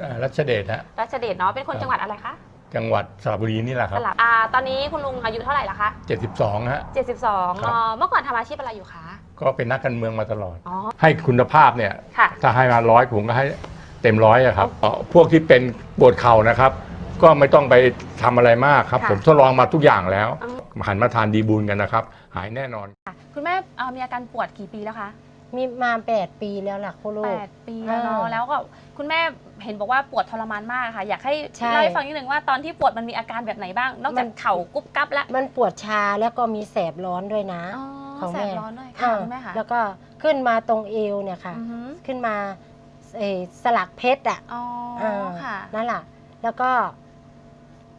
เอ่อรัชเดชฮะ รัชเดชเนาะเป็นคนครับ จังหวัดอะไรคะจังหวัดสระบุรีนี่แหละคสรับ ลับอ่าตอนนี้คุณลุงอายุเท่าไหร่ละคะ72ฮะ 72ครับ เนาะเมื่อก่อนทำอาชีพอะไรอยู่คะก็เป็นนักการเมืองมาตลอด อ๋อให้คุณภาพเนี่ย ค่ะ ถ้าให้มาร้อยผมก็ให้เต็มร้อยอะครับเอ่อพวกที่เป็นปวดเข่านะครับ ก็ไม่ต้องไปทำอะไรมากครับ ค่ะผมทดลองมาทุกอย่างแล้วอืมหันมาทานดีบูลกันนะครับ หายแน่นอน ค่ะคุณแม่เอ่อมีอาการปวดกี่ปีแล้วคะมีมาแปดปีแล้วล่ะคุณลูกแปดปีแล้วเนาะอ่าแล้วก็คุณแม่ เห็นบอกว่าปวดทรมานมากค่ะ อยากให้ใช่ เล่าให้ฟังนิดนึงว่าตอนที่ปวดมันมีอาการแบบไหนบ้าง นอกจากมันเข่ากุ๊บกั๊บแล้วมันปวดชาแล้วก็มีแสบร้อนด้วยนะ อ๋อของแสแม่ บร้อนด้วยค่ะอ่าคุณแม่ค่ะแล้วก็ขึ้นมาตรงเอวเนี่ยค่ะ อือฮึขึ้นมาเอ่อสลักเพชรอะอ๋ออ่าค่ะ นั่นแหละแล้วก็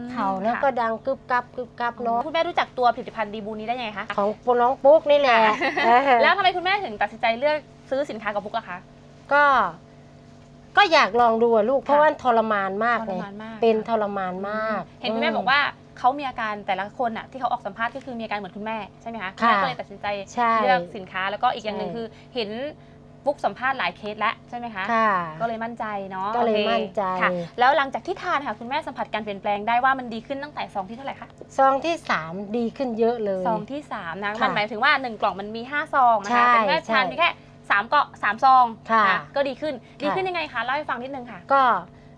ม เข่าแล้วค่ะก็ดังกึบกับกึบกับเนาะคุณแม่รู้จักตัวผลิตภัณฑ์ดีบูนี้ได้ยังไงคะของปุน้องปุ๊กนี่แหละเออแล้วทำไมคุณแม่ถึงตัดสินใจเลือกซื้อสินค้ากับพุกอะคะก็ก็อยากลองดูอะลูกเพราะค่ะว่าทรมานมากทเลรยมานมากเป็นค่ะทรมานมาก เห็นคุณแม่บอกว่าเขามีอาการแต่ละคนอะที่เขาออกสัมภาษณ์ก็คือมีอาการเหมือนคุณแม่ใช่ไหมคะณค่ะแม่ก็เลยตัดสินใจใช่เลือกสินค้าแล้วก็อีกอย่างหนึ่งใช่คือเห็น ฟุกสัมภาษณ์หลายเคสแล้วใช่ไหมคะค่ะ ก็เลยมั่นใจเนาะก็เลยโอคมั่นใจ ค่ะ แล้วหลังจากที่ทานค่ะคุณแม่สัมผัสการเปลี่ยนแปลงได้ว่ามันดีขึ้นตั้งแต่ซองที่เท่าไหร่คะซองที่สามดีขึ้นเยอะเลย ซองที่สามนะค่ะมันหมายถึงว่าหนึ่งกล่องมันมีห้าซองนะใช่คะแต่คุณแม่ใช่ทานเพียงแค่สามเกาะสามซองค่ะนก็ดีขึ้นดีค่ะ ขึ้นยังไงคะเล่าให้ฟังนิดนึงค่ะ ก็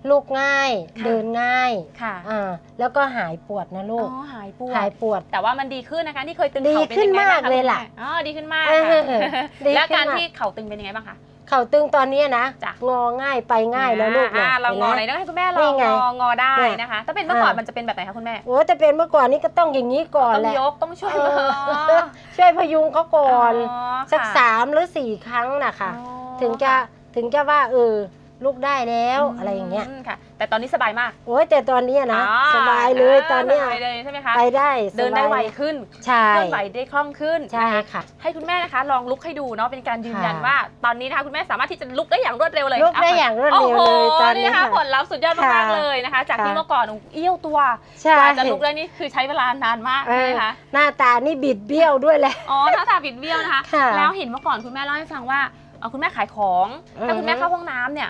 ลุกง่าย ค่ะ เดินง่ายค่ะอ่าแล้วก็หายปวดนะลูกอ๋อหายปวดหายปวด แต่ว่ามันดีขึ้นนะคะที่เคยตึงดีเข่าเป็นขึ้นยังไงบ้างมากคะเลยคุณแม่ล่ะอ๋อดีขึ้นมากเอค่ะอดีแล้วขึ้นการมากที่เข่าตึงเป็นยังไงบ้างคะ เข่าตึงตอนนี้นะจ้ะ งอง่ายไปง่ายแล้วลูกอ่าเนี่ยเรางอไหนห็นไหม ต้องให้คุณแม่ลนี่องไงงองอได้เนี่ยนะคะ ถ้าเป็นเมื่อก่อนอ่ามั มันจะเป็นแบบไหนคะคุณแม่ โอ้แต่เป็นเมื่อก่อนนี้ก็ต้องอย่างนี้ก่อนต้องแหละยกต้องช่วยเอมืออช่วยพยุงเขาก่อนอ๋อสักค่ะสามหรือสี่ครั้งนะคะ อ๋อถึงจะถึงจะว่าเออ ลุกได้แล้วมอะไรอย่างเงี้ยค่ะ แต่ตอนนี้สบายมากโอ้ยแต่ตอนเนี้ยนะอ๋อสบายเลยตอนเนี้ยสบายเลยใช่ไหมคะไปได้เดินได้สบายไวขึ้นใช่เคลื่อนไหวได้คล่องขึ้นใช่นะคะค่ะ ให้คุณแม่นะคะ ลองลุกให้ดูเนาะเป็นการยืนยันค่ะ ว่า ตอนนี้นะคะคุณแม่สามารถที่จะลุกได้อย่างรวดเร็วเลยลุกได้อย่างรวดเร็วเลยโอ้โหตอนนี้นี่นะคะค่ะผลลัพธ์สุดยอดมากค่ะๆเลยนะคะ จากที่ค่ะเมื่อก่อนเอี้ยวตัวใช่กว่าจะลุกได้นี่คือใช้เวลานานมากเอใช่อไหมคะหน้าตานี่บิดเบี้ยวด้วยแหละ อ๋อหน้าตาบิดเบี้ยวนะคะ ค่ะแล้วเห็นเมื่อก่อนคุณแม่เล่าให้ฟังว่าเอ่อคุณแม่ขายของ ถ้าคุณแม่อือฮึเข้าห้องน้ำเนี่ย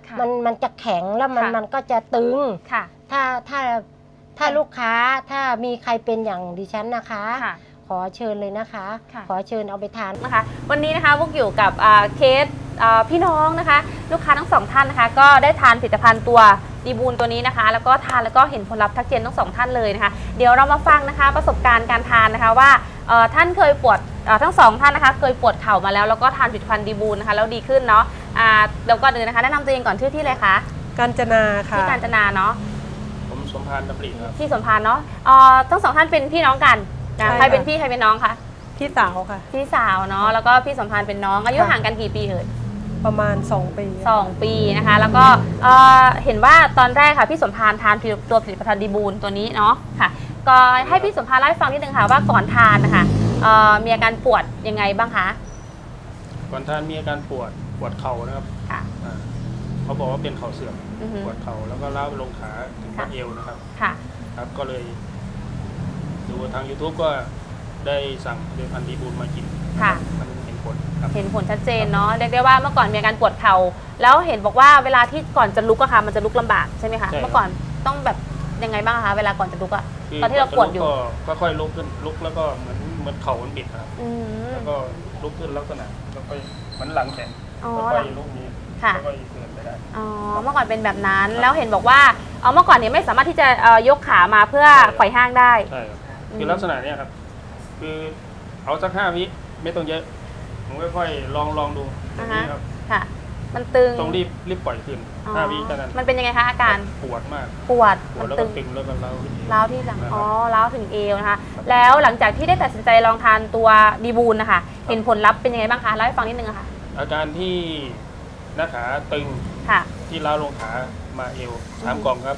ค่ะมันมันจะแข็งแล้วมันค่ะ มันก็จะตึง ค่ะถ้าถ้าถ้าลูกค้าถ้ามีใครเป็นอย่างดิฉันนะคะ ค่ะ ขอเชิญเลยนะคะ ค่ะ ขอเชิญเอาไปทาน นะคะวันนี้นะคะพวกอยู่กับอ่าเคสอ่าพี่น้องนะคะ ลูกค้าทั้งสองท่านนะคะ ก็ได้ทานผลิตภัณฑ์ตัวดีบูลตัวนี้นะคะ แล้วก็ทานแล้วก็เห็นผลลัพธ์ทักเจนทั้งสองท่านเลยนะคะ เดี๋ยวเรามาฟังนะคะ ประสบการณ์การทานนะคะว่า เอ่อท่านเคยปวดเอ่อทั้งสองท่านนะคะเคยปวดเข่ามาแล้วแล้วก็ทานผลิตภัณฑ์ดีบูลนะคะแล้วดีขึ้นเนาะอ่าเดี๋ยวก่อนอื่นนะคะแนะนำตัวเองก่อนชื่อที่เลยคะกาญจนาค่ะที่การจนาเนาะผมสมพานดำริครับ ที่สมพานเนาะเอ่อทั้งสองท่านเป็นพี่น้องกันนะใช่ใครเป็นค่ะพี่ใครเป็นน้องคะพี่สาวค่ะ พี่สาวเนาะแล้วก็พี่สมพานเป็นน้องอายุค่ะ ห่างกันกี่ปีเอ่ย ประมาณ 2 ปีสองปีนะคะ แล้วก็เอ่อเห็นว่าตอนแรกค่ะพี่สมพานทานตัวผลิตภัณฑ์ดีบูลตัวนี้เนาะค่ะ ก็ให้พี่สมพานเล่าให้ฟังนิดนึงค่ะว่าก่อนทานนะคะเอ่อมีอาการปวดยังไงบ้างคะก่อนท่านมีอาการปวดปวดเข่านะครับค่ะ อ่าเขาบอกว่าเป็นเข่าเสื่อมอือฮึ ปวดเข่าแล้วก็ล้าวไปลงขาถึงค่ะบัดเอวนะครับ ค่ะ ครับก็เลย ดูทาง YouTube ก็ได้สั่งเดือนพันธีบูลมากินค่ะ มันเห็นผลครับ เห็นผลชัดเจนเนาะเรียกได้ว่าเมื่อก่อนมีอาการปวดเข่าแล้วเห็นบอกว่าเวลาที่ก่อนจะลุกอะค่ะมันจะลุกลำบากใช่ไหมคะใช่ครับ เมื่อก่อนต้องแบบ ยังไงบ้างคะเวลาก่อนจะลุกอะคืตอนที่เราปวดอยู่ก็ก็ค่อยลุกขึ้นลุกแล้วก็เหมือนเหมือนเข่ามันบิดนะครับอืม แล้วก็ลุกขึ้นลักษณะแล้วก็เหมือนหลังแข็งอ๋อแล้วก็ลุกนี้ค่ะ แล้วก็เดินไปได้ อ๋อเมื่อก่อนเป็นแบบนั้นแล้วเห็นบอกว่าเอ่อเมื่อก่อนเนี่ยไม่สามารถที่จะเอ่อยกขามาเพื่อใช่ ไขว่ห้างได้ ใช่ครับอืมคือลักษณะเนี้ยครับ คือเอาสักห้าวิไม่ต้องเยอะผมค่อยๆลองลองดูอย่างนี้ครับค่ะ มันตึง ต้องรีบรีบปล่อยขึ้นอ๋อ ห้าวิเท่านั้นมันเป็นยังไงคะอาการปวดมากปวดปวมัดนแล้วตึก็งตึงแล้วก็เล้าร้าวที่หลังนะครับอ๋อร้าวถึงเอวนะคะ แล้วหลังจากที่ได้ตัดสินใจลองทานตัวดีบูลนะคะเห็นผลลัพธ์เป็นยังไงบ้างคะเล่าให้ฟังนิดนึงอะค่ะ อาการที่หน้าขาตึงค่ะที่เล้าวลงขามาเอวสามกล่องครับ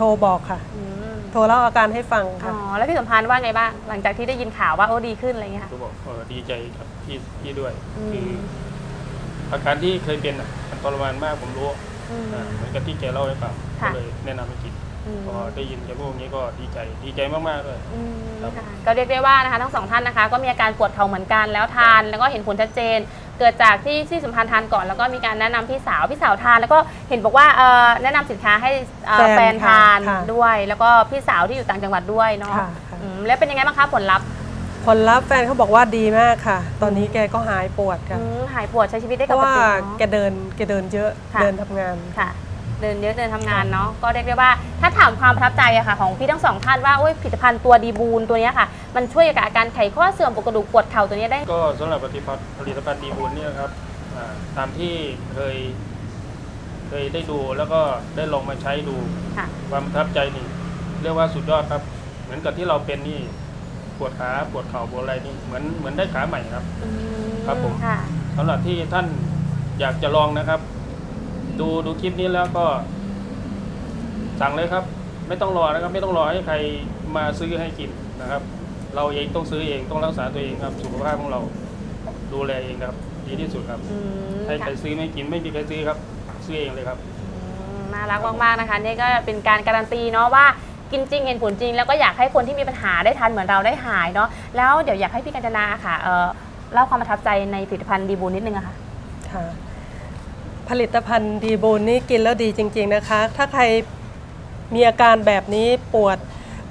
โทรบอกค่ะ อืมโทรเล่าอาการให้ฟังอ๋ค่ะ อแล้วพี่สัมพันธ์ว่าไงบ้างหลังจากที่ได้ยินข่าวว่าโอ้ดีขึ้นอะไรเงี้ยค่ะ ก็บอกเออดีใจกับพี่พี่ด้วย อืม คืออาการที่เคยเป็นอะมันทรมานมากผมรู้อืม อ่าเหมือนกับที่แกเล่าให้ฟังก็ค่ะ เลยแนะนำให้กินอืมพอได้ยินแกพูดอย่างนี้ก็ดีใจดีใจมากๆเลย อืมครับ ค่ะก็เรียกได้ว่านะคะทั้งสองท่านนะคะ ก็มีอาการปวดเข่าเหมือนกันแล้วทาน แล้วก็เห็นผลชัดเจน เกิดจากที่ที่สัมพันธ์ทานก่อน แล้วก็มีการแนะนำพี่สาวพี่สาวทาน แล้วก็เห็นบอกว่าเอ่อแนะนำสินค้าให้เอ่อแฟนแฟนทานค่ะ ด้วย แล้วก็พี่สาวที่อยู่ต่างจังหวัดด้วยเนาะค่ะค่ะอืมแล้วเป็นยังไงบ้างคะผลลัพธ์ผลลัพธ์แฟนเขาบอกว่าดีมากค่ะ ตอนนี้แกก็หายปวดค่ะ อืมหายปวดใช้ชีวิตได้เพปราะกว่าติแกเนาะเดินแกเดินเยอะค่ะ เดินทำงาน ค่ะเดินเยอะเดินทำงานเนาะก็เรียกได้ว่าถ้าถามความประทับใจอะค่ะของพี่ทั้งสองท่านว่าโอ้ยผลิตภัณฑ์ตัวดีบูนตัวเนี้ยค่ะ มันช่วยกับอาการไขข้อเสื่อมปวดกระดูกปวดเข่าตัวเนี้ยได้ ก็สำหรับผลิตภัณฑ์ผลิตภัณฑ์ดีบุญเนี่ยนะครับอ่าตามที่เคย เคยได้ดูแล้วก็ได้ลองมาใช้ดูค่ะ ความประทับใจนี่ เรียกว่าสุดยอดครับ เหมือนกับที่เราเป็นนี่ปวดขาปวดเข่าปวดอะไรนี่เหมือนเหมือนได้ขาใหม่ครับ อืครับผม ค่ะ สำหรับที่ท่านอยากจะลองนะครับ ดูดูคลิปนี้แล้วก็ สั่งเลยครับ ไม่ต้องรอนะครับ ไม่ต้องรอให้ใครมาซื้อให้กินนะครับ เราเองต้องซื้อเองต้องรักษาตัวเองครับ สุขภาพของเราดูแลเองครับ ดีที่สุดครับอืมให้ใครค่ะซื้อไม่กินไม่มีใครซื้อครับ ซื้อเองเลยครับ อืมน่ารักมากๆนะคะนี่ก็เป็นการการันตีเนาะว่ากินจริงเห็นผลจริง แล้วก็อยากให้คนที่มีปัญหาได้ทานเหมือนเราได้หายเนาะแล้วเดี๋ยวอยากให้พี่กัญจนาค่ะเอ่อเล่าความประทับใจในผลิตภัณฑ์ดีบูนนิดนึงอะค่ะ ค่ะ ผลิตภัณฑ์ดีบูนนี่กินแล้วดีจริง ๆนะคะ ถ้าใครมีอาการแบบนี้ปวด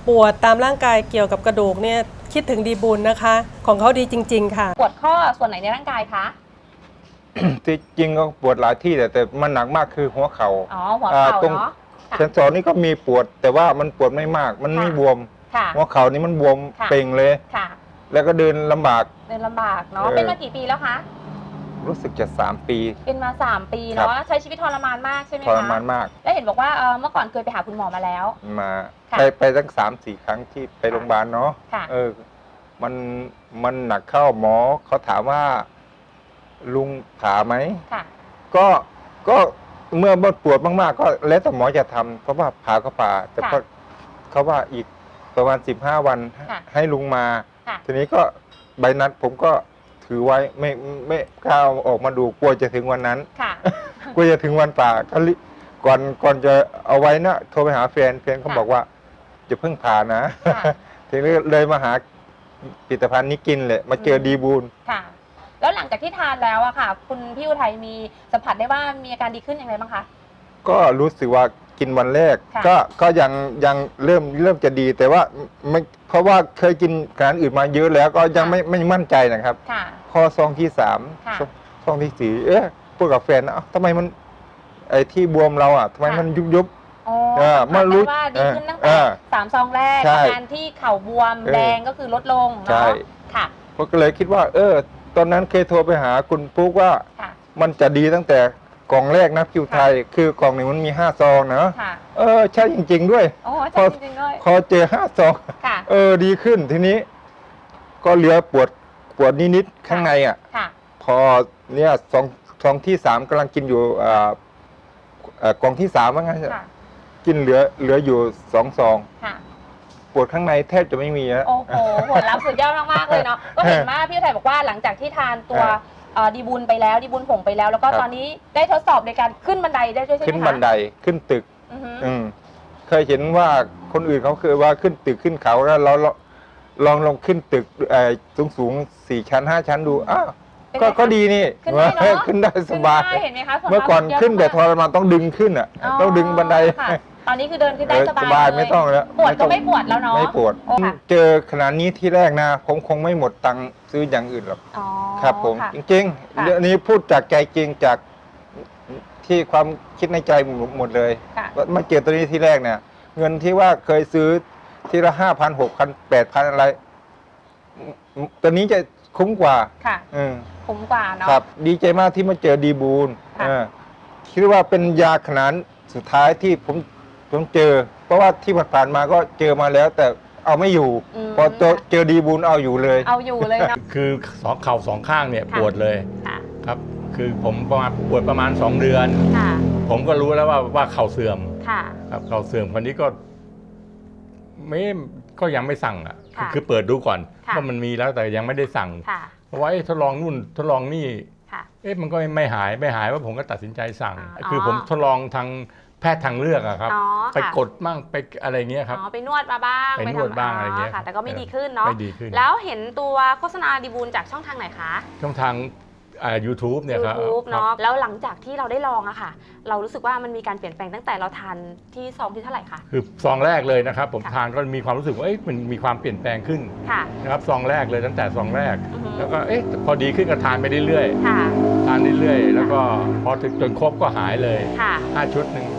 ปวดตามร่างกายเกี่ยวกับกระดูกเนี่ยคิดถึงดีบูนนะคะ ของเขาดีจริง ๆ ค่ะ ปวดข้อส่วนไหนในร่างกายคะ ที่จริงก็ปวดหลายที่แต่แต่มันหนักมากคือหัวเขาอ๋่าอหัวเข่าตรงเนาะค่ะเซนสอนนี่ก็มีปวด แต่ว่ามันปวดไม่มาก มันไม่ค่ะ บวม ค่ะ หัวเข่านี่มันบวมค่ะ เป่งเลย ค่ะ แล้วก็เดินลำบาก เดินลำบากเนาะ เออ เป็นมากี่ปีแล้วคะ รู้สึกจะสามปี เป็นมา 3 ปีครับ เนาะใช้ชีวิตทรมานมากใช่ไหมทคะรมานมากแล้วเห็นบอกว่าเอ่อเมื่อก่อนเคยไปหาคุณหมอมาแล้ว มาค่ะ ไปไปตั้งสามสี่ครั้งที่ไปโรงพยาบาลเนาะค่ะ เออ มันมันหนักเข้าหมอเขาถามว่า ลุงผ่าไหม ค่ะ ก็ก็เมื่อปวดมากๆ ก็แล้วแต่หมอจะทำเพราะว่าผ่าก็ผ่า แต่ค่ะก็เขาว่าอีกประมาณสิบห้าวันค่ะให้ลุงมา ค่ะ ทีนี้ก็ใบนัดผมก็ ถือไว้ไม่ไม่กล้าเอาออกมาดูกลัวจะถึงวันนั้น ค่ะ กลัวจะถึงวันป่าก็รีก่อนก่อนจะเอาไว้นะโทรไปหาแฟนแฟนเขาค่ะบอกว่าจะเพิ่งผ่านะ ค่ะ ทีนี้เลยมาหาผลิตภัณฑ์นี้กินเลยมาเจอดีบูล ค่ะ แล้วหลังจากที่ทานแล้วอะค่ะ คุณพี่อุทัยมีสัมผัสได้ว่ามีอาการดีขึ้นอย่างไรบ้างคะ ก็รู้สึกว่า กินวันแรก ค่ะ ก็ก็ยังยังเริ่มเริ่มจะดี แต่ว่าไม่เพราะว่าเคยกินอาหารอื่นมาเยอะแล้วก็ยังไม่ไม่มั่นใจนะครับ ค่ะพอซองที่สามค่ะซองซองที่สี่เอ๊ะพูดกับแฟนนะเอ้าทำไมมันไอ้ที่บวมเราอะทำไมค่ะ มันยุบยุบ อ๋อเออสัมผัสเมื่อรู้ได้ว่าดีขึ้นตั้งเอแต่อสามซองแรกใช่อาการที่เข่าบวมเออแดงก็คือลดลงใช่ เนาะค่ะผมก็เลยคิดว่า เออ ตอนนั้นเคยโทรไปหาคุณปุ๊กว่า ค่ะ มันจะดีตั้งแต่ กล่องแรกนะคิวไทย คือกล่องหนึ่งมันมีห้าซองนะค่ะเออใช่จริง ๆ ด้วย โอ้พใช่อจริงๆด้วยพอเจอห้าซองค่ะ เออดีขึ้นทีนี้ ก็เหลือปวดปวดนิดๆข้างในอะ ค่ะ พอเนี่ยสองสองที่สามกำลังกินอยู่อ่าเอ่อกล่องที่สามว่างั้นเถอะค่ะ กินเหลือเหลืออยู่สองซอง ค่ะ ปวดข้างในแทบจะไม่มีแล้วโอ้โหผลลัพธ์สุดยอดมากๆเลยเนาะ ก็เห็นว่าพี่ไทยบอกว่าหลังจากที่ทานตัวเออเอ่อดีบุญไปแล้วดีบุญผงไปแล้ว แล้วก็ครับ ตอนนี้ได้ทดสอบในการขึ้นบันไดได้ด้วยใช่ไหมคะขึ้นบันไดขึ้นตึก อือฮึอืมเคยเห็นว่าคนอื่นเขาเคยว่าขึ้นตึกขึ้นเขาแล้วเราเราลองลองขึ้นตึกสูงสูงๆสี่ชั้นห้าชั้นดูอ้าวเป็นไงก็คะก็ดีนี่ขึ้นได้เนอะขึ้นได้สบาย ขึ้นได้เห็นไหมคะส่วเมื่อก่อนมากขึ้นแต่ทเยะรมานต้องดึงขึ้นอะ ต้องดึงบันได ค่ะ ตอนนี้คือเดินขึ้นได้เออสบายสบายเลไม่ต้องแล้วปวดก็ต้องไม่ปวดแล้วเนาะไม่ปวดโอ้ค่ะเจอขนาดนี้ที่แรกนะผมคงไม่หมดตังค์ซื้ออย่างอื่นหรอกอ๋อครับ ผมค่ะจริงค่ะๆเรื่องนี้พูดจากใจจริงจากที่ความคิดในใจหมดเลยค่ะว่ามาเจอตัวนี้ที่แรกเนี่ย เงินที่ว่าเคยซื้อทีละห้าพันหกพันแปดพันอะไรอืมตัวนี้จะคุ้มกว่าค่ะอืมคุ้มกว่าเนาะครับ ดีใจมากที่มาเจอดีบูลค่ะเออคิดว่าเป็นยาขนาดสุดท้ายที่ผม ผมเจอ เพราะว่าที่ผ่านๆมาก็เจอมาแล้ว แต่เอาไม่อยู่มพอเจอเจอดีบูลเอาอยู่เลย เอาอยู่เลยเนาะ คือสองเข่าสองข้างเนี่ยค่ะ ปวดเลยค่ะครับ คือผมประมาณปวดประมาณ 2 เดือน ค่ะผมก็รู้แล้วว่าว่าเข่าเสื่อมค่ะ ครับเข่าเสื่อมคนนี้ก็ ไม่ก็ยังไม่สั่งอะค่ะคือเปิดดูก่อนค่ะ ว่ามันมีแล้วแต่ยังไม่ได้สั่งค่ะเพราะว่าเอ๊ะทดลองนู่นทดลองนี่ ค่ะ เอ๊ะมันก็ไม่หายไม่หายว่าผมก็ตัดสินใจสั่ง อ๋อ คือผมทดลองทาง แพทย์ทางเลือกอะครับ อ๋อไปค่ะกดมั่งไปอะไรเงี้ยครับ อ๋อไปนวดมาบ้างไปนวดทำบ้างอะไรเงี้ยค่ะ แต่ก็ไม่เออ ดีขึ้นเนาะไม่ดีขึ้นแล้วเห็นตัวโฆษณาดีบูลจากช่องทางไหนคะช่องทางอ่า YouTube เนี่ยครับ YouTube ครับ เนาะแล้วหลังจากที่เราได้ลองอะค่ะ เรารู้สึกว่ามันมีการเปลี่ยนแปลงตั้งแต่เราทานที่ซองที่เท่าไหร่คะ คือซองแรกเลยนะครับ ผมค่ะ ทานก็มีความรู้สึกว่าเอ๊ะมันมีความเปลี่ยนแปลงขึ้นค่ะนะครับซองแรกเลยตั้งแต่ซองแรก อือฮึแล้วก็เอ๊ะพอดีขึ้นก็ทานไปเรื่อยค่ะ ๆทานเรื่อยๆแล้วก็พอถึงจนครบก็หายเลยค่ะ ห้าชุดหนึ่งอะ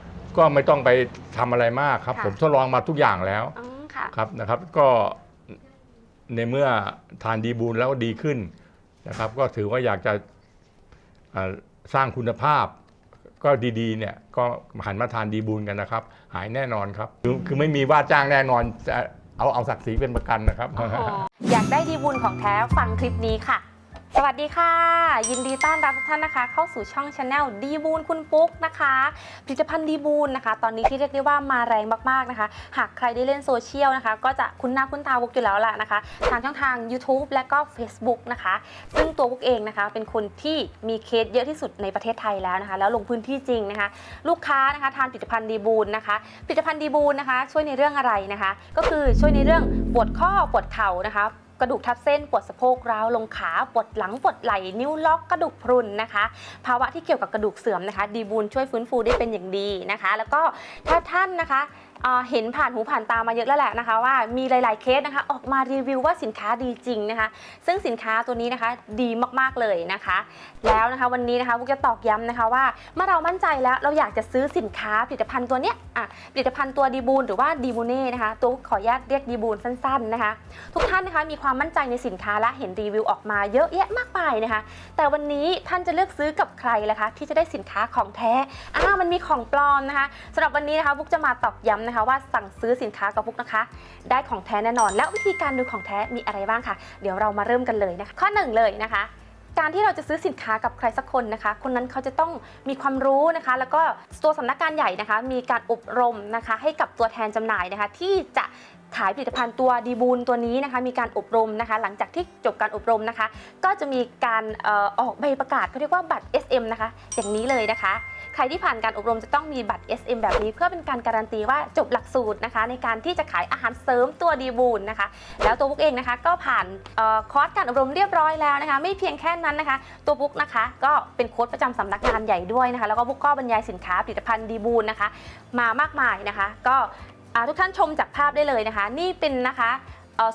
ก็ไม่ต้องไปทำอะไรมากครับ ค่ะ ผมทดลองมาทุกอย่างแล้วอืมค่ะ ครับนะครับ ก็ในเมื่อทานดีบูลแล้วดีขึ้นนะครับ ก็ถือว่าอยากจะเอ่อสร้างคุณภาพ ก็ดีๆเนี่ยก็หันมาทานดีบูลกันนะครับ หายแน่นอนครับคือคือไม่มีว่าจ้างแน่นอนจะเอาเอาศักดิ์ศรีเป็นประกันนะครับโอ้โหอยากได้ดีบุญของแท้ฟังคลิปนี้ค่ะ สวัสดีค่ะ ยินดีต้อนรับทุกท่านนะคะ เข้าสู่ช่องชาแนลดีบูลคุณปุ๊กนะคะ ผลิตภัณฑ์ดีบูลนะคะ ตอนนี้ที่เรียกได้ว่ามาแรงมากๆนะคะ หากใครได้เล่นโซเชียลนะคะ ก็จะคุ้นหน้าคุ้นตาวุกอยู่แล้วล่ะนะคะทางช่องทาง YouTube และก็ Facebook นะคะ ซึ่งตัววุกเองนะคะ เป็นคนที่มีเคสเยอะที่สุดในประเทศไทยแล้วนะคะ แล้วลงพื้นที่จริงนะคะ ลูกค้านะคะทานผลิตภัณฑ์ดีบูลนะคะผลิตภัณฑ์ดีบูลนะคะ ช่วยในเรื่องอะไรนะคะ ก็คือช่วยในเรื่องปวดข้อปวดเข่านะคะ กระดูกทับเส้นปวดสะโพกร้าวลงขาปวดหลังปวดไหล่นิ้วล็อกกระดูกพรุนนะคะ ภาวะที่เกี่ยวกับกระดูกเสื่อมนะคะ ดีบูลช่วยฟื้นฟูได้เป็นอย่างดีนะคะ แล้วก็ถ้าท่านนะคะ เห็นผ่านหูผ่านตามาเยอะแล้วแหละนะคะ ว่ามีหลาย ๆเคสนะคะ ออกมารีวิวว่าสินค้าดีจริงนะคะ ซึ่งสินค้าตัวนี้นะคะดีมากๆเลยนะคะ แล้วนะคะวันนี้นะคะพวกจะตอกย้ำนะคะว่าเมื่อเรามั่นใจแล้วเราอยากจะซื้อสินค้าผลิตภัณฑ์ตัวเนี้ยอะผลิตภัณฑ์ตัวดีบูลหรือว่าดีบูเน่นะคะตัวขออนุญาตเรียกดีบูลสั้น ๆนะคะ ทุกท่านนะคะมีความมั่นใจในสินค้าและเห็นรีวิวออกมาเยอะแยะมากมายนะคะ แต่วันนี้ท่านจะเลือกซื้อกับใครล่ะคะ ที่จะได้สินค้าของแท้อ้ามันมีของปลอมนะคะสำหรับวันนี้นะคะพุกจะมาตอกย้ำนะคะว่าสั่งซื้อสินค้ากับพุกนะคะ ได้ของแท้แน่นอน แล้ววิธีการดูของแท้มีอะไรบ้างค่ะเดี๋ยวเรามาเริ่มกันเลยนะคะข้อหนึ่งเลยนะคะการที่เราจะซื้อสินค้ากับใครสักคนนะคะ คนนั้นเขาจะต้องมีความรู้นะคะ แล้วก็ตัวสำนักงานใหญ่นะคะ มีการอบรมนะคะ ให้กับตัวแทนจำหน่ายนะคะ ที่จะขายผลิตภัณฑ์ตัวดีบูลตัวนี้นะคะ มีการอบรมนะคะ หลังจากที่จบการอบรมนะคะ ก็จะมีการออออกใบประกาศเขาเรียกว่าบัตร SM นะคะ อย่างนี้เลยนะคะ ใครที่ผ่านการอบรมจะต้องมีบัตร SM แบบนี้ เพื่อเป็นการการันตีว่าจบหลักสูตรนะคะ ในการที่จะขายอาหารเสริมตัวดีบูลนะคะ แล้วตัวบุ๊กเองนะคะก็ผ่านออคอร์สการอบรมเรียบร้อยแล้วนะคะ ไม่เพียงแค่นั้นนะคะ ตัวบุ๊กนะคะก็เป็นโค้ชประจำสำนักงานใหญ่ด้วยนะคะ แล้วก็บุ๊กก็บรรยายสินค้าผลิตภัณฑ์ดีบูลนะคะ มามากมายนะคะ ก็ทุกท่านชมจากภาพได้เลยนะคะ นี่เป็นนะคะ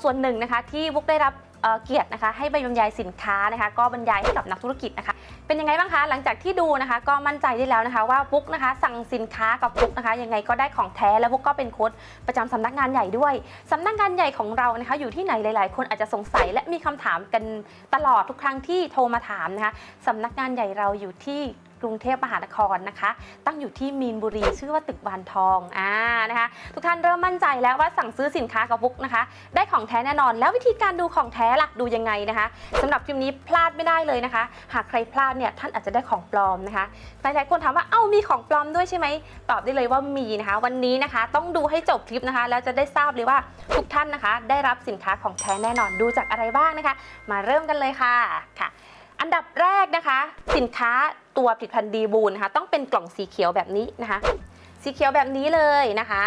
ส่วนหนึ่งนะคะที่บุ๊กได้รับ เเกียรตินะคะ ให้ใบบรรยายสินค้านะคะ ก็บรรยายให้กับนักธุรกิจนะคะ เป็นยังไงบ้างคะ หลังจากที่ดูนะคะ ก็มั่นใจได้แล้วนะคะ ว่าปุ๊กนะคะ สั่งสินค้ากับปุ๊กนะคะ ยังไงก็ได้ของแท้แล้วปุ๊กก็เป็นโค้ดประจำสำนักงานใหญ่ด้วยสำนักงานใหญ่ของเรานะคะ อยู่ที่ไหนหลาย ๆ คนอาจจะสงสัยและมีคำถามกันตลอดทุกครั้งที่โทรมาถามนะคะสำนักงานใหญ่เราอยู่ที่ กรุงเทพมหานครนะคะ ตั้งอยู่ที่มีนบุรีชื่อว่าตึกบานทองอ่านะคะ ทุกท่านเริ่มมั่นใจแล้วว่าสั่งซื้อสินค้ากับบุ๊กนะคะ ได้ของแท้แน่นอน แล้ววิธีการดูของแท้ล่ะดูยังไงนะคะสำหรับคลิปนี้พลาดไม่ได้เลยนะคะ หากใครพลาดเนี่ยท่านอาจจะได้ของปลอมนะคะหลายๆคนถามว่าเอ้ามีของปลอมด้วยใช่ไหมตอบได้เลยว่ามีนะคะ วันนี้นะคะ ต้องดูให้จบคลิปนะคะ แล้วจะได้ทราบเลยว่าทุกท่านนะคะ ได้รับสินค้าของแท้แน่นอนดูจากอะไรบ้างนะคะ มาเริ่มกันเลยค่ะค่ะ อันดับแรกนะคะ สินค้าตัวผลิตภัณฑ์ดีบูนนะคะ ต้องเป็นกล่องสีเขียวแบบนี้นะคะ สีเขียวแบบนี้เลยนะคะ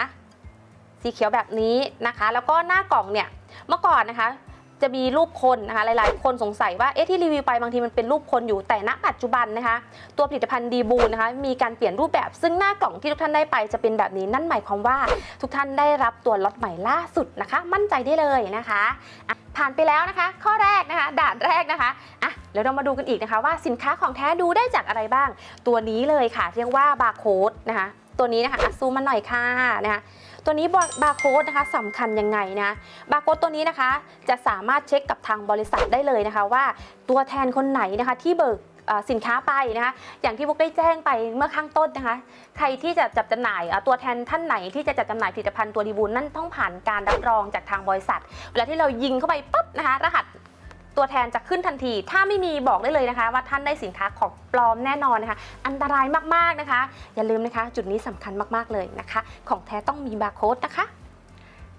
สีเขียวแบบนี้นะคะ แล้วก็หน้ากล่องเนี่ยเมื่อก่อนนะคะ จะมีรูปคนนะคะ หลายๆ คนสงสัยว่าเอ๊ะที่รีวิวไปบางทีมันเป็นรูปคนอยู่แต่ณปัจจุบันนะคะ ตัวผลิตภัณฑ์ดีบูนนะคะ มีการเปลี่ยนรูปแบบซึ่งหน้ากล่องที่ทุกท่านได้ไปจะเป็นแบบนี้นั่นหมายความว่าทุกท่านได้รับตัวล็อตใหม่ล่าสุดนะคะ มั่นใจได้เลยนะคะอะผ่านไปแล้วนะคะ ข้อแรกนะคะด่านแรกนะคะอะ เดี๋ยวเรามาดูกันอีกนะคะว่าสินค้าของแท้ดูได้จากอะไรบ้าง ตัวนี้เลยค่ะ เรียกว่าบาร์โค้ดนะคะ ตัวนี้นะคะซูมมาหน่อยค่ะนะคะตัวนี้บาร์โค้ดนะคะสำคัญยังไงนะบาร์โค้ดตัวนี้นะคะ จะสามารถเช็คกับทางบริษัทได้เลยนะคะ ว่าตัวแทนคนไหนนะคะที่เบิกสินค้าไปนะคะอย่างที่พวกได้แจ้งไปเมื่อข้างต้นนะคะ ใครที่จะจับจำหน่ายตัวแทนท่านไหนที่จะจัดจำหน่ายผลิตภัณฑ์ตัวดีบูลนั่นต้องผ่านการรับรองจากทางบริษัท เวลาที่เรายิงเข้าไปปุ๊บนะคะ รหัส ตัวแทนจะขึ้นทันที ถ้าไม่มีบอกได้เลยนะคะ ว่าท่านได้สินค้าของปลอมแน่นอนนะคะ อันตรายมากๆนะคะ อย่าลืมนะคะ จุดนี้สำคัญมากๆเลยนะคะ ของแท้ต้องมีบาร์โค้ดนะคะ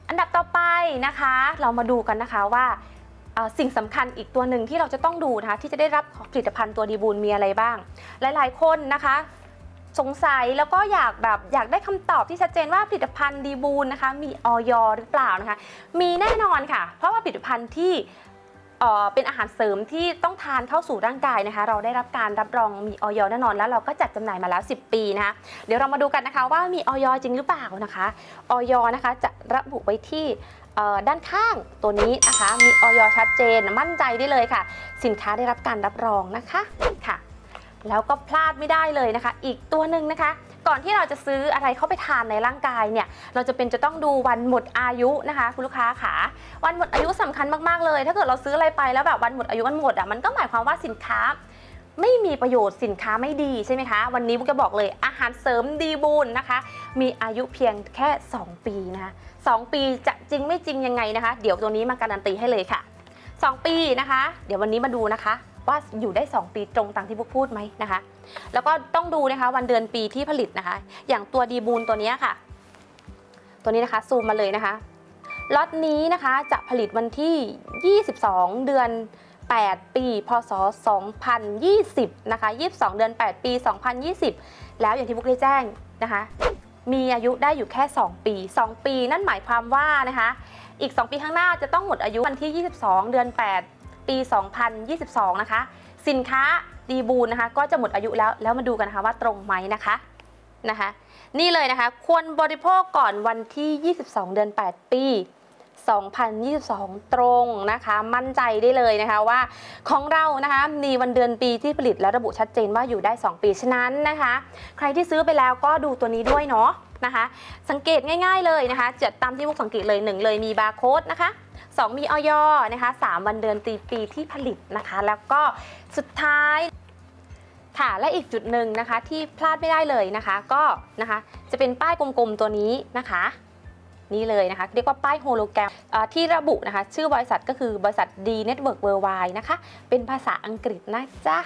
อันดับต่อไปนะคะ เรามาดูกันนะคะว่าสิ่งสำคัญอีกตัวหนึ่งที่เราจะต้องดูนะคะ ที่จะได้รับผลิตภัณฑ์ตัวดีบูลมีอะไรบ้าง หลาย ๆ คนนะคะสงสัยแล้วก็อยากแบบอยากได้คำตอบที่ชัดเจนว่าผลิตภัณฑ์ดีบูลนะคะ มีออยหรือเปล่านะคะ มีแน่นอนค่ะ เพราะว่าผลิตภัณฑ์ที่ เป็นอาหารเสริมที่ต้องทานเข้าสู่ร่างกายนะคะ เราได้รับการรับรองมีออยแน่นอนแล้วเราก็จัดจำหน่ายมาแล้ว 10 ปีนะคะเดี๋ยวเรามาดูกันนะคะว่ามีออยจริงหรือเปล่านะคะออยนะคะจะระบุไว้ที่ด้านข้างตัวนี้นะคะ มีออยชัดเจนมั่นใจได้เลยค่ะ สินค้าได้รับการรับรองนะคะค่ะ แล้วก็พลาดไม่ได้เลยนะคะ อีกตัวหนึ่งนะคะ ก่อนที่เราจะซื้ออะไรเข้าไปทานในร่างกายเนี่ย เราจะเป็นจะต้องดูวันหมดอายุนะคะ คุณลูกค้าค่ะ วันหมดอายุสำคัญมากๆเลย ถ้าเกิดเราซื้ออะไรไปแล้วแบบวันหมดอายุมันหมดอะมันก็หมายความว่าสินค้าไม่มีประโยชน์สินค้าไม่ดีใช่ไหมคะ วันนี้บุ๊กจะบอกเลยอาหารเสริมดีบูลนะคะ มีอายุเพียงแค่ 2 ปีนะคะ2ปีจะจริงไม่จริงยังไงนะคะ เดี๋ยวตัวนี้มาการันตีให้เลยค่ะ 2 ปีนะคะ เดี๋ยววันนี้มาดูนะคะ ว่าอยู่ได้ 2 ปีตรงตามที่พวกพูดไหมนะคะ แล้วก็ต้องดูนะคะวันเดือนปีที่ผลิตนะคะ อย่างตัวดีบูลตัวนี้ค่ะ ตัวนี้นะคะซูมมาเลยนะคะล็อตนี้นะคะจะผลิตวันที่ 22 เดือน 8 ปี พศ 2020 นะคะ 22 เดือน 8 ปี 2020 แล้วอย่างที่พวกได้แจ้งนะคะ มีอายุได้อยู่แค่ 2 ปี 2 ปีนั่นหมายความว่านะคะ อีก 2 ปีข้างหน้าจะต้องหมดอายุวันที่ 22 เดือน 8 ปี 2022 นะคะ สินค้าดีบูลนะคะ ก็จะหมดอายุแล้วแล้วมาดูกันนะคะว่าตรงไหมนะคะนะคะ นี่เลยนะคะ ควรบริโภคก่อนวันที่ 22 เดือน 8 ปี 2022 ตรงนะคะ มั่นใจได้เลยนะคะว่า ของเรานะคะมีวันเดือนปีที่ผลิตและระบุชัดเจนว่าอยู่ได้ 2 ปีฉะนั้นนะคะ ใครที่ซื้อไปแล้วก็ดูตัวนี้ด้วยเนาะนะคะ สังเกตง่าย ๆเลยนะคะจะตามที่พวกสังเกตเลย1เลยมีบาร์โค้ดนะคะ 2 มีออยนะคะ3วันเดือนปีปีที่ผลิตนะคะ แล้วก็สุดท้ายค่ะและอีกจุดหนึ่งนะคะที่พลาดไม่ได้เลยนะคะ ก็นะคะจะเป็นป้ายกลมๆตัวนี้นะคะนี่เลยนะคะ เรียกว่าป้ายโฮโลแกรมที่ระบุนะคะ ชื่อบริษัทก็คือบริษัท D Network Worldwide นะคะ เป็นภาษาอังกฤษนะจ๊ะ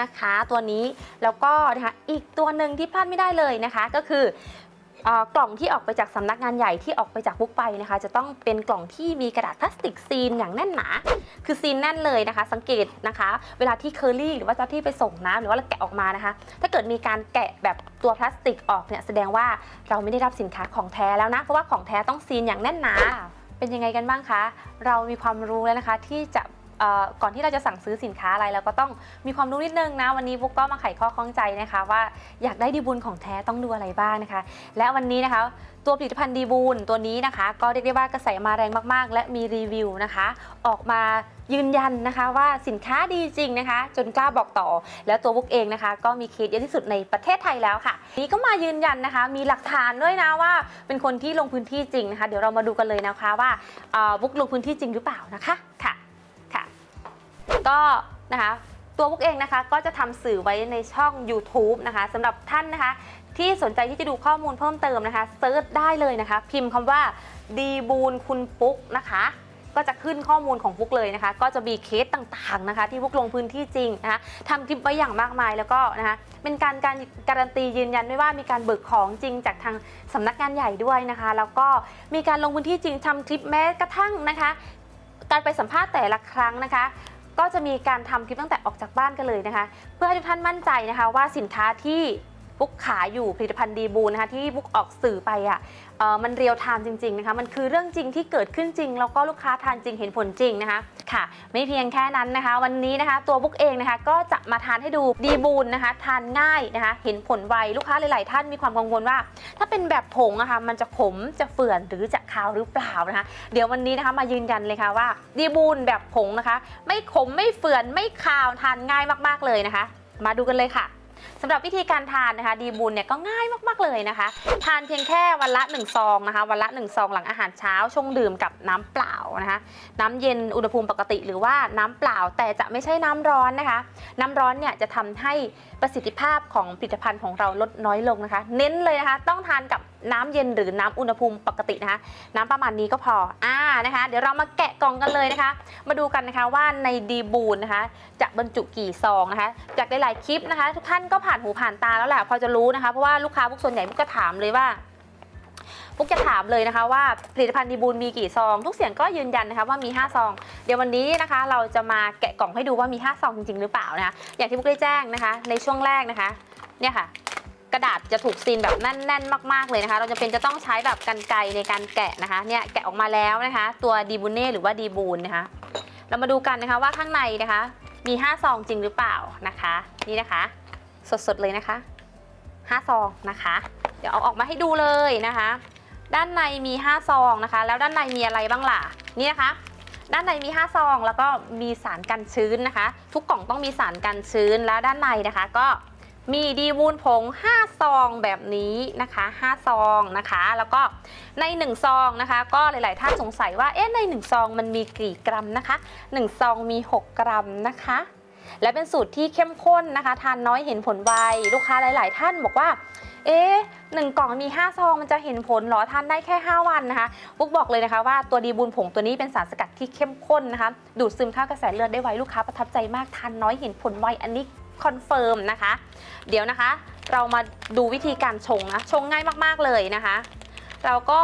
นะคะ ตัวนี้แล้วก็นะคะอีกตัวหนึ่งที่พลาดไม่ได้เลยนะคะ ก็คือ กล่องที่ออกไปจากสำนักงานใหญ่ที่ออกไปจากบุ๊กไปนะคะ จะต้องเป็นกล่องที่มีกระดาษพลาสติกซีนอย่างแน่นหนา คือซีนแน่นเลยนะคะ สังเกตนะคะ เวลาที่เคอรี่หรือว่าเจ้าที่ไปส่งน้ำหรือว่าเราแกะออกมานะคะ ถ้าเกิดมีการแกะแบบตัวพลาสติกออกเนี่ยแสดงว่าเราไม่ได้รับสินค้าของแท้แล้วนะเพราะว่าของแท้ต้องซีนอย่างแน่นหนา เป็นยังไงกันบ้างคะ เรามีความรู้แล้วนะคะที่จะ ก่อนที่เราจะสั่งซื้อสินค้าอะไรเราก็ต้องมีความรู้นิดนึงนะ วันนี้บุ๊กก็มาไขข้อข้องใจนะคะ ว่าอยากได้ดีบุญของแท้ต้องดูอะไรบ้างนะคะ และวันนี้นะคะ ตัวผลิตภัณฑ์ดีบูลตัวนี้นะคะ ก็เรียกได้ว่ากระแสมาแรงมาก ๆ และมีรีวิวนะคะ ออกมายืนยันนะคะว่าสินค้าดีจริงนะคะ จนกล้าบอกต่อ แล้วตัวบุ๊กเองนะคะ ก็มีเคสเยอะที่สุดในประเทศไทยแล้วค่ะ นี้ก็มายืนยันนะคะ มีหลักฐานด้วยนะว่าเป็นคนที่ลงพื้นที่จริงนะคะ เดี๋ยวเรามาดูกันเลยนะคะว่าบุ๊กลงพื้นที่จริงหรือเปล่านะคะค่ะ ก็นะคะตัวบุ๊กเองนะคะก็จะทำสื่อไว้ในช่อง YouTube นะคะสำหรับท่านนะคะที่สนใจที่จะดูข้อมูลเพิ่มเติมนะคะเซิร์ชได้เลยนะคะ พิมพ์คำว่าดีบูนคุณปุ๊กนะคะก็จะขึ้นข้อมูลของปุ๊กเลยนะคะ ก็จะมีเคสต่างๆนะคะ ที่ปุ๊กลงพื้นที่จริงนะคะทำคลิปไว้อย่างมากมายแล้วก็นะคะเป็นการการการันตียืนยันด้วยว่ามีการเบิกของจริงจากทางสำนักงานใหญ่ด้วยนะคะ แล้วก็มีการลงพื้นที่จริงทำคลิปแม้กระทั่งนะคะ การไปสัมภาษณ์แต่ละครั้งนะคะ ก็จะมีการทำคลิปตั้งแต่ออกจากบ้านกันเลยนะคะ เพื่อให้ทุกท่านมั่นใจนะคะว่าสินค้าที่ บุ๊กขายอยู่ผลิตภัณฑ์ดีบูนะคะที่บุ๊กออกสื่อไปอะเอ่อมันเรียลไทม์จริงๆนะคะมันคือเรื่องจริงที่เกิดขึ้นจริง แล้วก็ลูกค้าทานจริงเห็นผลจริงนะคะค่ะ ไม่เพียงแค่นั้นนะคะ วันนี้นะคะตัวบุ๊กเองนะคะก็จะมาทานให้ดูดีบูนนะคะ ทานง่ายนะคะ เห็นผลไวลูกค้าหลายๆ ท่านมีความกังวลว่า ถ้าเป็นแบบผงอะคะมันจะขมจะเฟื่อนหรือจะคาวหรือเปล่านะคะ เดี๋ยววันนี้นะคะมายืนยันเลยค่ะว่าดีบูนแบบผงนะคะ ไม่ขมไม่เฟื่อนไม่คาวทานง่ายมากๆเลยนะคะ มาดูกันเลยค่ะ สำหรับวิธีการทานนะคะดีบุญเนี่ยก็ง่ายมากๆเลยนะคะ ทานเพียงแค่วันละ1ซองนะคะวันละ1ซองหลังอาหารเช้าชงดื่มกับน้ำเปล่านะคะน้ำเย็นอุณหภูมิปกติหรือว่าน้ำเปล่าแต่จะไม่ใช่น้ำร้อนนะคะ น้ำร้อนเนี่ยจะทำให้ประสิทธิภาพของผลิตภัณฑ์ของเราลดน้อยลงนะคะ เน้นเลยนะคะ ต้องทานกับน้ำเย็นหรือน้ำอุณหภูมิปกตินะคะ น้ำประมาณนี้ก็พออ่านะคะ เดี๋ยวเรามาแกะกล่องกันเลยนะคะ มาดูกันนะคะว่าในดีบูนนะคะ จะบรรจุกี่ซองนะคะ จากหลายๆคลิปนะคะ ทุกท่านก็ผ่าผ่านหูผ่านตาแล้วแหละพอจะรู้นะคะ เพราะว่าลูกค้าพวกส่วนใหญ่พวกก็ถามเลยว่าพวกจะถามเลยนะคะว่าผลิตภัณฑ์ดีบูลมีกี่ซอง ทุกเสียงก็ยืนยันนะคะว่ามี 5 ซอง เดี๋ยววันนี้นะคะ เราจะมาแกะกล่องให้ดูว่ามี 5 ซองจริง ๆ หรือเปล่านะคะอย่างที่พวกได้แจ้งนะคะ ในช่วงแรกนะคะ เนี่ยค่ะ กระดาษจะถูกซีนแบบแน่น ๆ มาก ๆเลยนะคะ เราจะเป็นจะต้องใช้แบบกันไกในการแกะนะคะเนี่ยแกะออกมาแล้วนะคะ ตัวดีบูเน่หรือว่าดีบูนนะคะ เรามาดูกันนะคะว่าข้างในนะคะ มี 5 ซองจริงหรือเปล่านะคะ นี่นะคะ สดๆเลยนะคะ5ซองนะคะ เดี๋ยวเอาออกมาให้ดูเลยนะคะ ด้านในมี 5 ซองนะคะ แล้วด้านในมีอะไรบ้างล่ะนี่นะคะ ด้านในมี 5 ซอง แล้วก็มีสารกันชื้นนะคะ ทุกกล่องต้องมีสารกันชื้นแล้วด้านในนะคะ ก็มีดีวูนผง 5 ซองแบบนี้นะคะ 5 ซองนะคะ แล้วก็ใน 1 ซองนะคะ ก็หลาย ๆ ท่านสงสัยว่าเอ๊ะใน 1 ซองมันมีกี่กรัมนะคะ 1 ซองมี 6 กรัมนะคะ และเป็นสูตรที่เข้มข้นนะคะ ทานน้อยเห็นผลไวลูกค้าหลาย ๆ ท่านบอกว่า เอ๊ะหนึ่งกล่องมี 5 ซองมันจะเห็นผลหรอทานได้แค่ 5 วันนะคะปุ๊กบอกเลยนะคะว่าตัวดีบูนผงตัวนี้เป็นสารสกัดที่เข้มข้นนะคะ ดูดซึมเข้ากระแสเลือดได้ไวลูกค้าประทับใจมากทานน้อยเห็นผลไวอันนี้คอนเฟิร์มนะคะ เดี๋ยวนะคะ เรามาดูวิธีการชงนะชงง่ายมากๆเลยนะคะ เราก็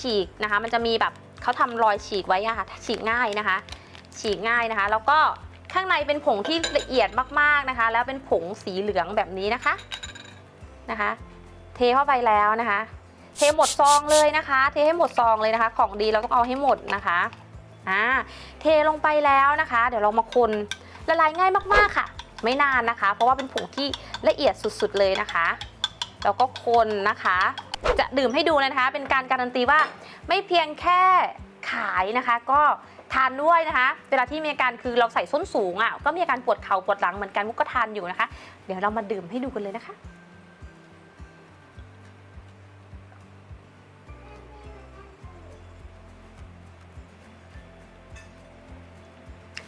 ฉีกนะคะ มันจะมีแบบเขาทำรอยฉีกไว้อะค่ะฉีกง่ายนะคะ ฉีกง่ายนะคะ แล้วก็ ข้างในเป็นผงที่ละเอียดมากๆนะคะ แล้วเป็นผงสีเหลืองแบบนี้นะคะนะคะ เทเข้าไปแล้วนะคะ เทหมดซองเลยนะคะ เทให้หมดซองเลยนะคะ ของดีเราต้องเอาให้หมดนะคะอ่าเทลงไปแล้วนะคะ เดี๋ยวเรามาคนละลายง่ายมากๆค่ะ ไม่นานนะคะ เพราะว่าเป็นผงที่ละเอียดสุดๆเลยนะคะแล้วก็คนนะคะ จะดื่มให้ดูเลยนะคะ เป็นการการันตีว่าไม่เพียงแค่ขายนะคะ ก็ ทานด้วยนะคะ เวลาที่มีอาการคือเราใส่ส้นสูงอะ่ะก็มีอาการปวดเข่าปวดหลังเหมือนกันมุกก็ทานอยู่นะคะ เดี๋ยวเรามาดื่มให้ดูกันเลยนะคะ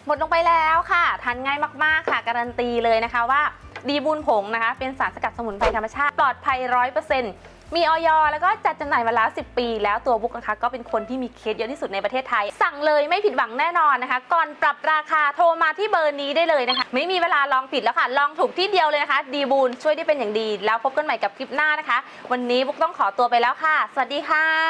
หมดลงไปแล้วค่ะ ทานง่ายมากๆค่ะ การันตีเลยนะคะว่า ดีบุญผงนะคะ เป็นสารสกัดสมุนไพรธรรมชาติ ปลอดภัยร้อยเปอร์เซ็นต์ มีออยแล้วก็จัดจำหน่ายมาแล้ว 10 ปี แล้วตัวบุ๊กนะคะก็เป็นคนที่มีเคสเยอะที่สุดในประเทศไทย สั่งเลยไม่ผิดหวังแน่นอนนะคะ ก่อนปรับราคาโทรมาที่เบอร์นี้ได้เลยนะคะ ไม่มีเวลาลองผิดแล้วค่ะ ลองถูกที่เดียวเลยนะคะ ดีบูลช่วยได้เป็นอย่างดี แล้วพบกันใหม่กับคลิปหน้านะคะ วันนี้บุ๊กต้องขอตัวไปแล้วค่ะ สวัสดีค่ะ